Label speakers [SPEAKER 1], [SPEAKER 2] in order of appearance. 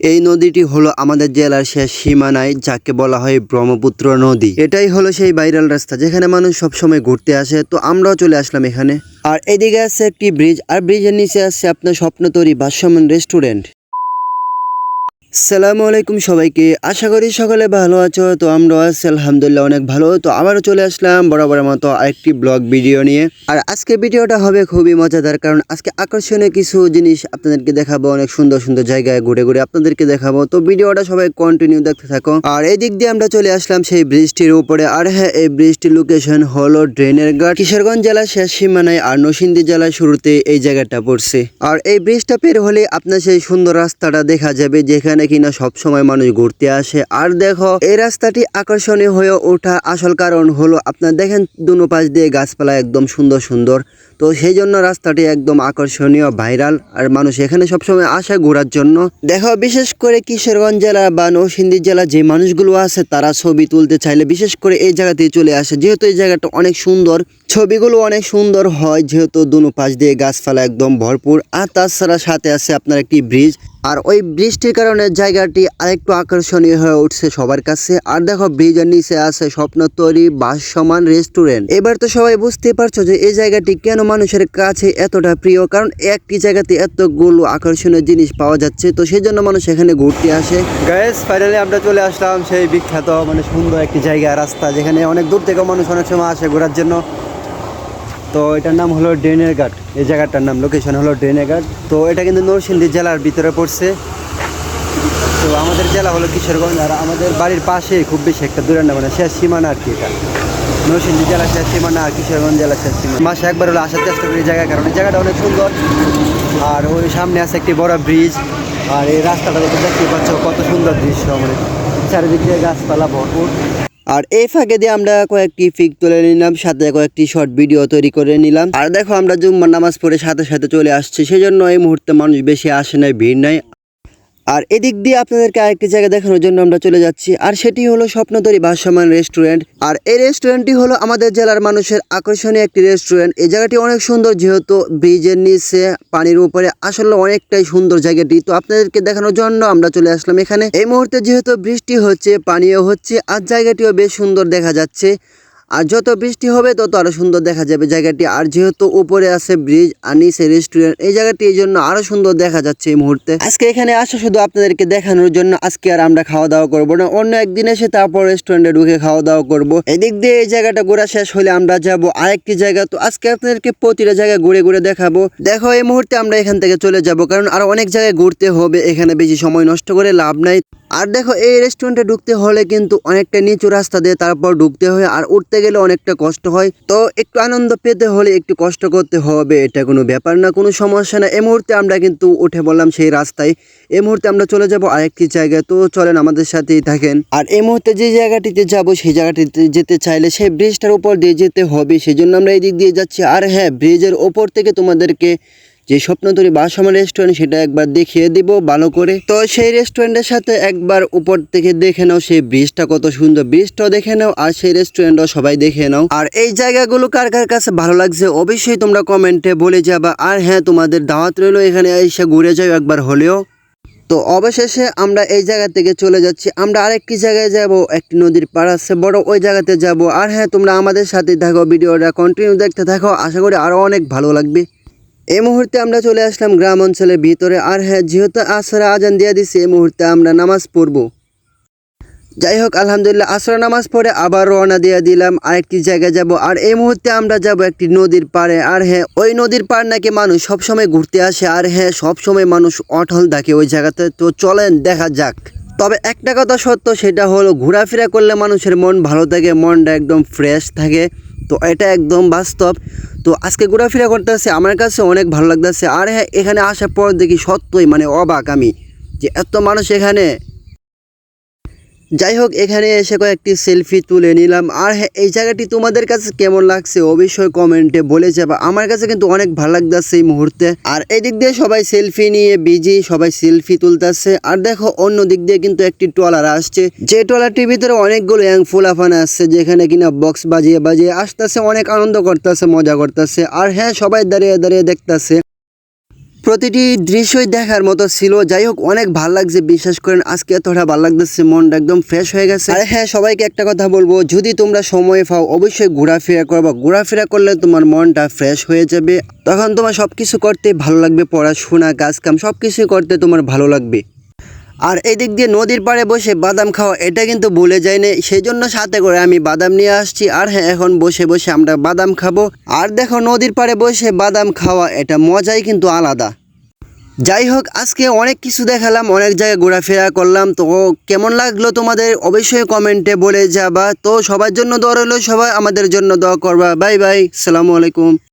[SPEAKER 1] এই নদীটি হলো আমাদের জেলার শেষ সীমানায়, যাকে বলা হয় ব্রহ্মপুত্র নদী। এটাই হলো সেই ভাইরাল রাস্তা, যেখানে মানুষ সবসময় ঘুরতে আসে। তো আমরাও চলে আসলাম এখানে। আর এদিকে আছে একটি ব্রিজ আর ব্রিজের নিচে আছে আপনার স্বপ্ন তৈরি ভাষ্যমান রেস্টুরেন্ট সালামু আলাইকুম সবাইকে। আশা করি সকলে ভালো আছো, তো আমরা আছি, আলহামদুলিল্লাহ অনেক ভালো। তো আবারও চলে আসলাম বরাবরের মতো আরেকটি ব্লগ ভিডিও নিয়ে। আর আজকে ভিডিওটা হবে খুবই মজাদার, কারণ আজকে আকর্ষণীয় কিছু জিনিস আপনাদেরকে দেখাবো, অনেক সুন্দর সুন্দর জায়গায় ঘুরে ঘুরে আপনাদেরকে দেখাবো। তো ভিডিওটা সবাই কন্টিনিউ দেখতে থাকো। আর এই দিক দিয়ে আমরা চলে আসলাম সেই ব্রিজটির উপরে। আর হ্যাঁ এই ব্রিজটির লোকেশন হলো ড্রেনের ঘাট। কিশোরগঞ্জ জেলার শেষ সীমানায় আর নসিন্দি জেলার শুরুতে এই জায়গাটা পড়ছে। আর এই ব্রিজটা পের হলে আপনার সেই সুন্দর রাস্তাটা দেখা যাবে, যেখানে কিনা সব সময় মানুষ ঘুরতে আসে। আর দেখো, এই রাস্তাটি আকর্ষণীয় হয়ে ওঠা আসল কারণ হলো, আপনার দেখেন দুনো পাশ দিয়ে গাছপালা একদম সুন্দর সুন্দর। তো সেই জন্য রাস্তাটি একদম আকর্ষণীয়, ভাইরাল। আর মানুষ এখানে সবসময় আসে ঘোরার জন্য। দেখো, বিশেষ করে কিশোরগঞ্জ জেলা বা নৌসিন্দি জেলা যে মানুষগুলো আছে, তারা ছবি তুলতে চাইলে বিশেষ করে এই জায়গাতেই চলে আসে। যেহেতু এই জায়গাটা অনেক সুন্দর ছবিগুলো অনেক সুন্দর হয়, যেহেতু দুনো পাশ দিয়ে গাছপালা একদম ভরপুর। আর তাছাড়া সাথে আছে আপনার একটি ব্রিজ। আর ওই বৃষ্টির কারণে জায়গাটি আরেকটু আকর্ষণীয় হয়ে উঠছে সবার কাছে। আর দেখো, ব্রিজের নিচে আছে স্বপ্ন তৈরি বাসমান রেস্টুরেন্ট। এবার তো সবাই বুঝতে পারছ যে এই জায়গাটি কেন মানুষের কাছে এতটা প্রিয়? কারণ একটি জায়গাতে এতগুলো আকর্ষণীয় জিনিস পাওয়া যাচ্ছে, তো সেই জন্য মানুষ এখানে ঘুরতে আসে। গ্যাস ফাইনালি আমরা চলে আসলাম সেই বিখ্যাত মানে সুন্দর একটি জায়গা, রাস্তা, যেখানে অনেক দূর থেকে মানুষ অনেক সময় আসে ঘোরার জন্য। তো এটার নাম হলো ড্রেনের ঘাট। এই জায়গাটার নাম লোকেশন হলো ড্রেনের ঘাট। তো এটা কিন্তু নরসিংদী জেলার ভিতরে পড়ছে। তো আমাদের জেলা হলো কিশোরগঞ্জ, আর আমাদের বাড়ির পাশে খুব বেশি একটা দূরে না মানে শেষ সীমানা আর কি এটা। নরসিংদী জেলা শেষ সীমানা, আর কিশোরগঞ্জ জেলা শেষ সীমানা। মাসে একবার হলো আসার চেষ্টা করি জায়গা কারণ। এই জায়গাটা অনেক সুন্দর। আর ওই সামনে আছে একটি বড় ব্রিজ আর এই রাস্তাটা দেখতে দেখতে পাচ্ছ কত সুন্দর দৃশ্য মানে চারিদিকে গাছপালা ভরপুর। আর এই ফাঁকে দিয়ে আমরা কয়েকটি পিক তুলে নিলাম, সাথে কয়েকটি শর্ট ভিডিও তৈরি করে নিলাম। আর দেখো, আমরা জুম্মার নামাজ পড়ে সাথে সাথে চলে আসছি। সেজন্য এই মুহূর্তে মানুষ বেশি আসে নাই, ভিড় নাই। আর এদিক দিয়ে আপনাদেরকে আরেকটি জায়গা দেখানোর জন্য আমরা চলে যাচ্ছি, আর সেটি হলো স্বপ্নতরী ভাসমান রেস্টুরেন্ট। আর এই রেস্টুরেন্টটি হলো আমাদের জেলার মানুষের আকর্ষণীয় একটি রেস্টুরেন্ট। এই জায়গাটি অনেক সুন্দর, যেহেতু ব্রিজের নিচে পানির উপরে আসলে অনেকটাই সুন্দর জায়গাটি। তো আপনাদেরকে দেখানোর জন্য আমরা চলে আসলাম এখানে। এই মুহূর্তে যেহেতু বৃষ্টি হচ্ছে, পানিও হচ্ছে, আর জায়গাটিও বেশ সুন্দর দেখা যাচ্ছে। আর যত বৃষ্টি হবে, তত আরও সুন্দর দেখা যাবে জায়গাটি। আর যেহেতু উপরে আছে ব্রিজ আর নিচে রেস্টুরেন্ট এই জায়গাটি এই জন্য আরও সুন্দর দেখা যাচ্ছে এই মুহূর্তে। আজকে এখানে আসা, শুধু আপনাদেরকে দেখানোর জন্য আজকে আর আমরা খাওয়া দাওয়া করব না। অন্য একদিন এসে তারপর রেস্টুরেন্টে ঢুকে খাওয়া দাওয়া করব। এদিক দিয়ে এই জায়গাটা ঘোরা শেষ হলে আমরা যাব আরেকটি জায়গা। তো আজকে আপনাদেরকে প্রতিটা জায়গায় ঘুরে ঘুরে দেখাবো। দেখো, এই মুহূর্তে আমরা এখান থেকে চলে যাব, কারণ আরও অনেক জায়গায় ঘুরতে হবে। এখানে বেশি সময় নষ্ট করে লাভ নাই। আর দেখো, এই রেস্টুরেন্টে ঢুকতে হলে কিন্তু অনেকটা নিচু রাস্তা দিয়ে তারপর ঢুকতে হয় আর উঠতে গেলে অনেকটা কষ্ট হয়। তো একটু আনন্দ পেতে হলে একটু কষ্ট করতে হবে, এটা কোনো ব্যাপার না, কোনো সমস্যা না। এই মুহূর্তে আমরা কিন্তু উঠে বললাম সেই রাস্তায়। এই মুহূর্তে আমরা চলে যাব আরেকটি জায়গায়। তো চলেন, আমাদের সাথেই থাকেন। আর এই মুহূর্তে যে জায়গাটিতে যাব, সেই জায়গাটিতে যেতে চাইলে সেই ব্রিজটার উপর দিয়ে যেতে হবে। সেই জন্য আমরা এই দিক দিয়ে যাচ্ছি। আর হ্যাঁ ব্রিজের ওপর থেকে তোমাদেরকে যে স্বপ্নতরী বাসমান রেস্টুরেন্ট সেটা একবার দেখিয়ে দিব ভালো করে। তো সেই রেস্টুরেন্টের সাথে একবার উপর থেকে দেখে নাও, সেই ব্রিজটা কত সুন্দর। ব্রিজটাও দেখে নাও, আর সেই রেস্টুরেন্টও সবাই দেখে নাও। আর এই জায়গাগুলো কার কার কাছে ভালো লাগছে, অবশ্যই তোমরা কমেন্টে বলে যাবা। আর হ্যাঁ তোমাদের দাওয়াত রইল, এখানে এসে ঘুরে যাও একবার হলেও। তো অবশেষে আমরা এই জায়গা থেকে চলে যাচ্ছি। আমরা আরেকটি জায়গায় যাব, একটি নদীর পাড় আছে বড়, ওই জায়গাতে যাব। আর হ্যাঁ তোমরা আমাদের সাথে থাকো, ভিডিওটা কন্টিনিউ দেখতে থাকো। আশা করি আরও অনেক ভালো লাগবে। এই মুহূর্তে আমরা চলে আসলাম গ্রাম অঞ্চলের ভিতরে, আর হ্যাঁ যেহেতু আসরে আজান দিয়ে দিছে এই মুহূর্তে আমরা নামাজ পড়ব। যাই হোক, আলহামদুলিল্লাহ, আসর নামাজ পড়ে আবার রওনা দিয়ে দিলাম, আরেকটি জায়গায় যাব, আর এই মুহূর্তে আমরা যাব একটি নদীর পাড়ে, আর হ্যাঁ ওই নদীর পাড় নাকি মানুষ সবসময় ঘুরতে আসে, আর হ্যাঁ সবসময় মানুষ অটল থাকে ওই জায়গাতে, তো চলেন, দেখা যাক। তবে একটা কথা সত্য, সেটা হলো ঘোরাফেরা করলে মানুষের মন ভালো থাকে, মনটা একদম ফ্রেশ থাকে, তো এটা একদম বাস্তব। তো আজকে ঘোরাফেরা করতেছে, আমার কাছে অনেক ভালো লাগতেছে। আর হ্যাঁ এখানে আসার পর দেখি সত্যই মানে অবাক আমি যে এত মানুষ এখানে যাই হোক এখানে এসে কয়েকটি সেলফি তুলে নিলাম। আর হ্যাঁ এই জায়গাটি তোমাদের কাছে কেমন লাগছে অবশ্যই কমেন্টে বলে যাবা। আমার কাছে কিন্তু অনেক ভালো লাগতেছে এই মুহূর্তে। আর এই দিক দিয়ে সবাই সেলফি নিয়ে বিজি সবাই সেলফি তুলতেছে। আর দেখো, অন্য দিক দিয়ে কিন্তু একটি ট্রলার আসছে। যে ট্রলারটির ভিতরে অনেকগুলো ইয়াং ফুলাফান আসছে, যেখানে কিনা বক্স বাজিয়ে বাজিয়ে আসতেছে, অনেক আনন্দ করতেছে, মজা করতেছে। আর হ্যাঁ সবাই দাঁড়িয়ে দাঁড়িয়ে দেখতেছে। প্রতিটি দৃশ্যই দেখার মতো ছিল। যাই হোক, অনেক ভালো লাগছে, বিশ্বাস করেন, আজকে এতটা ভালো লাগতেছে, মনটা একদম ফ্রেশ হয়ে গেছে। আর হ্যাঁ সবাইকে একটা কথা বলব, যদি তোমরা সময় পাও, অবশ্যই ঘোরাফেরা করবা ঘোরাফেরা করলে তোমার মনটা ফ্রেশ হয়ে যাবে। তখন তোমার সব কিছু করতে ভালো লাগবে, পড়াশোনা, কাজ কাম সব কিছুই করতে তোমার ভালো লাগবে। আর এদিক দিয়ে নদীর পাড়ে বসে বাদাম খাওয়া, এটা কিন্তু ভুলে যায়নি সেই জন্য সাথে করে আমি বাদাম নিয়ে আসছি। আর হ্যাঁ এখন বসে বসে আমরা বাদাম খাব। আর দেখো নদীর পাড়ে বসে বাদাম খাওয়া, এটা মজাই কিন্তু আলাদা। যাই হোক, আজকে অনেক কিছু দেখালাম, অনেক জায়গায় ঘোরাফেরা করলাম। তো কেমন লাগল তোমাদের? অবশ্যই কমেন্টে বলে যাবা। তো সবার জন্য দোয়া রইল, সবাই আমাদের জন্য দোয়া করবা। বাই বাই, সালামু আলাইকুম।